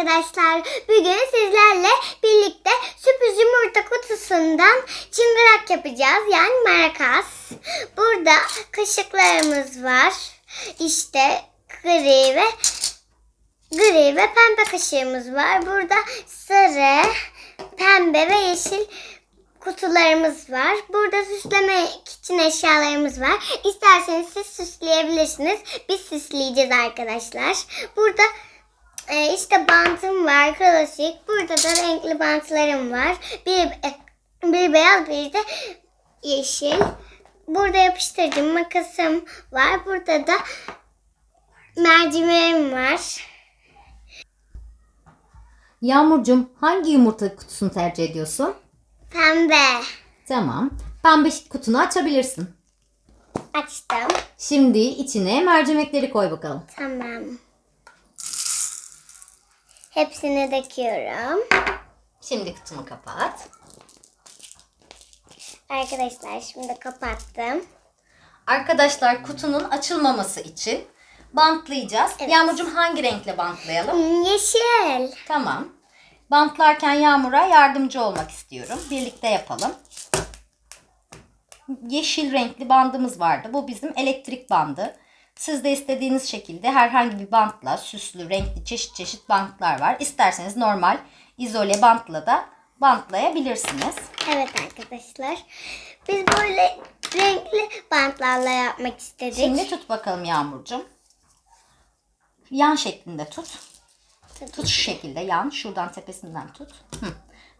arkadaşlar. Bugün sizlerle birlikte sürpriz yumurta kutusundan çıngırak yapacağız. Yani marakas. Burada kaşıklarımız var. İşte gri ve gri ve pembe kaşığımız var. Burada sarı, pembe ve yeşil kutularımız var. Burada süslemek için eşyalarımız var. İsterseniz siz süsleyebilirsiniz. Biz süsleyeceğiz arkadaşlar. Burada e, işte bantım var klasik. Burada da renkli bantlarım var. Bir, e, bir beyaz bir de yeşil. Burada yapıştırıcı makasım var. Burada da mercimeğim var. Yağmurcuğum hangi yumurta kutusunu tercih ediyorsun? Pembe. Tamam. Pembe kutunu açabilirsin. Açtım. Şimdi içine mercimekleri koy bakalım. Tamam. Hepsini döküyorum. Şimdi kutunu kapat. Arkadaşlar şimdi kapattım. Arkadaşlar kutunun açılmaması için bantlayacağız. Evet. Yağmurcuğum hangi renkle bantlayalım? Hmm, Yeşil. Tamam. Bantlarken Yağmur'a yardımcı olmak istiyorum. Birlikte yapalım. Yeşil renkli bandımız vardı. Bu bizim elektrik bandı. Siz de istediğiniz şekilde herhangi bir bantla süslü, renkli çeşit çeşit bantlar var. İsterseniz normal izole bantla da bantlayabilirsiniz. Evet arkadaşlar. Biz böyle renkli bantlarla yapmak istedik. Şimdi tut bakalım Yağmurcuğum. Yan şeklinde tut. Tut şu şekilde yan. Şuradan tepesinden tut. Hı.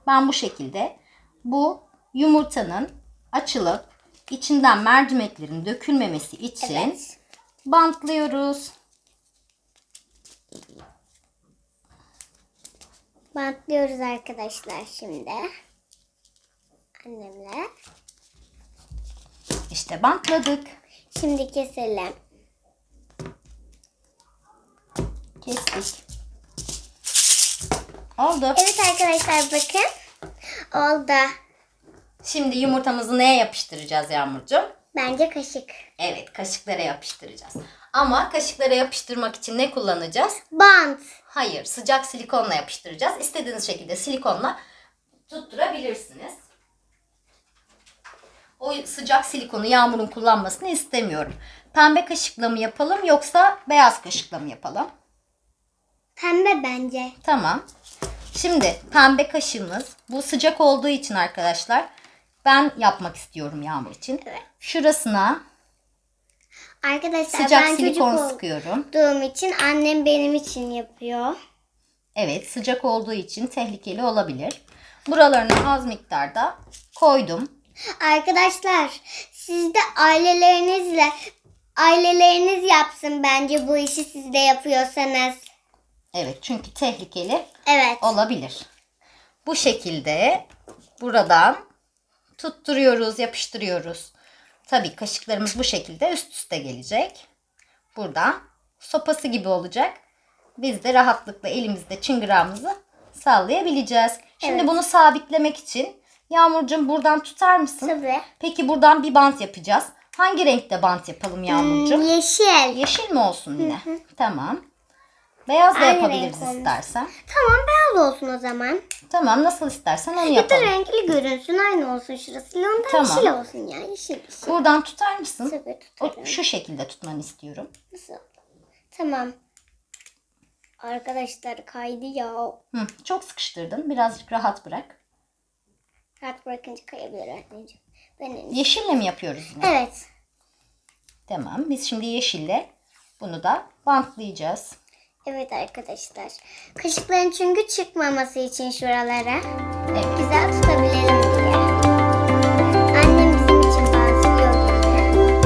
Ben bu şekilde bu yumurtanın açılıp içinden mercimeklerin dökülmemesi için Evet. Bantlıyoruz. Bantlıyoruz arkadaşlar şimdi. Annemle. İşte bantladık. Şimdi keselim. Kestik. Oldu. Evet arkadaşlar bakın. Oldu. Şimdi yumurtamızı neye yapıştıracağız Yağmurcuğum? Bence kaşık. Evet kaşıklara yapıştıracağız. Ama kaşıklara yapıştırmak için ne kullanacağız? Bant. Hayır, sıcak silikonla yapıştıracağız. İstediğiniz şekilde silikonla tutturabilirsiniz. O sıcak silikonu Yağmur'un kullanmasını istemiyorum. Pembe kaşıkla mı yapalım yoksa beyaz kaşıkla mı yapalım? Pembe bence. Tamam. Şimdi pembe kaşığımız bu sıcak olduğu için arkadaşlar ben yapmak istiyorum Yağmur için. Evet. Şurasına Arkadaşlar sıcak ben çocuk silikon olduğum sıkıyorum. için annem benim için yapıyor. Evet sıcak olduğu için tehlikeli olabilir. Buralarına az miktarda koydum. Arkadaşlar siz de ailelerinizle aileleriniz yapsın bence bu işi siz de yapıyorsanız. Evet çünkü tehlikeli Evet. olabilir. Bu şekilde buradan tutturuyoruz, yapıştırıyoruz. Tabii kaşıklarımız bu şekilde üst üste gelecek. Buradan sopası gibi olacak. Biz de rahatlıkla elimizde çıngırağımızı sallayabileceğiz. Şimdi Evet. bunu sabitlemek için Yağmurcuğum buradan tutar mısın? Tabii. Peki buradan bir bant yapacağız. Hangi renkte bant yapalım Yağmurcuğum? Hmm, Yeşil. Yeşil mi olsun yine? Tamam. Beyaz da Aynı yapabiliriz renk olmuş. istersen. Tamam beyaz olsun o zaman. Tamam nasıl istersen onu Ya da yapalım. renkli görünsün aynı olsun şurası. Ondan Tamam. yeşil olsun ya. Yeşil yeşil. Buradan tutar mısın? Tabii O, tutarım. şu şekilde tutmanı istiyorum. Nasıl? Tamam. Arkadaşlar kaydı ya. Hı, çok sıkıştırdın. Birazcık rahat bırak. Rahat bırakınca kayabilir anneciğim. Ben en Yeşille mi yapıyoruz yine? Evet. Tamam. Biz şimdi yeşille bunu da bantlayacağız. Evet arkadaşlar. Kaşıkların çünkü çıkmaması için şuralara güzel tutabilelim diye. Annem bizim için bantlıyor yine.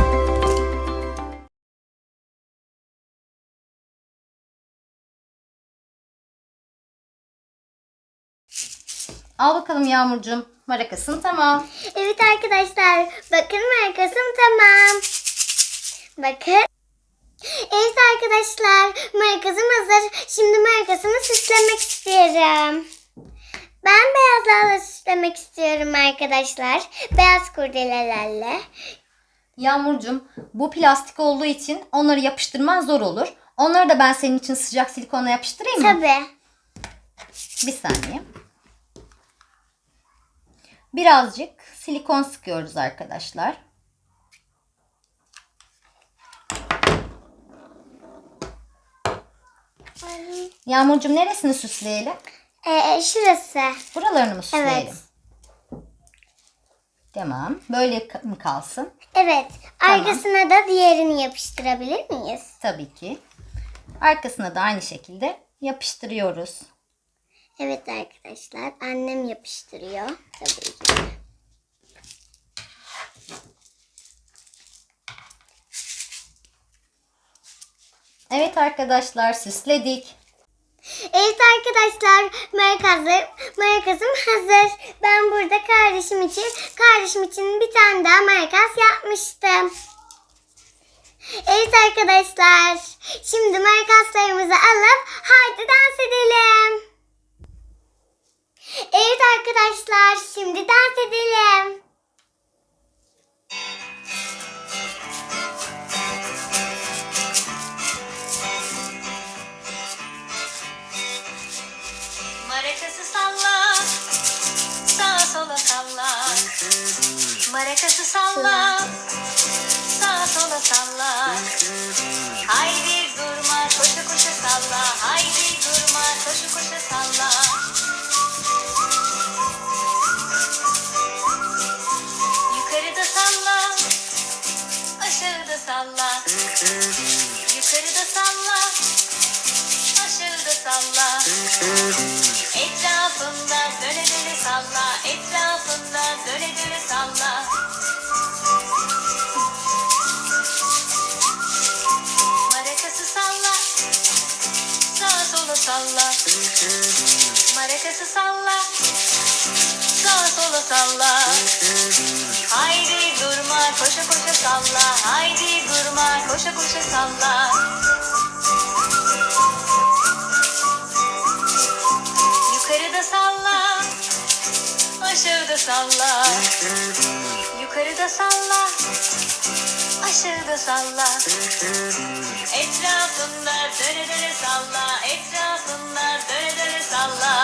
Al bakalım Yağmurcuğum. Marakasın tamam. Evet arkadaşlar bakın markasım tamam. Bakın. Evet arkadaşlar markasım hazır. Şimdi markasını süslemek istiyorum. Ben beyazlarla süslemek istiyorum arkadaşlar. Beyaz kurdelelerle. Yağmurcuğum bu plastik olduğu için onları yapıştırman zor olur. Onları da ben senin için sıcak silikonla yapıştırayım mı? Tabii. Bir saniye. Birazcık silikon sıkıyoruz arkadaşlar. Yağmurcuğum neresini süsleyelim? Ee, şurası. Buralarını mı süsleyelim? Evet. Tamam. Böyle mı kalsın? Evet. Tamam. Arkasına da diğerini yapıştırabilir miyiz? Tabii ki. Arkasına da aynı şekilde yapıştırıyoruz. Evet arkadaşlar. Annem yapıştırıyor. Tabii ki. Evet arkadaşlar süsledik. Evet arkadaşlar marakazlarım, marakazım hazır. Ben burada kardeşim için, kardeşim için bir tane daha marakaz yapmıştım. Evet arkadaşlar, şimdi marakaslarımızı alıp haydi dans edelim. Evet arkadaşlar, şimdi dans edelim. Marakası salla, sağa sola salla. Haydi durma, koşu koşu salla. Haydi durma, koşu koşu salla. Yukarıda salla, aşağıda salla. Yukarıda salla, aşağıda salla. Etrafında döne döne salla, etrafında Marakası salla, sağa sola salla. Haydi durma, koşa koşa salla. Haydi durma, koşa koşa salla. Yukarıda salla, aşağıda salla. Yukarıda salla, aşağıda salla. Etrafında döne döne salla, etrafında döne döne salla.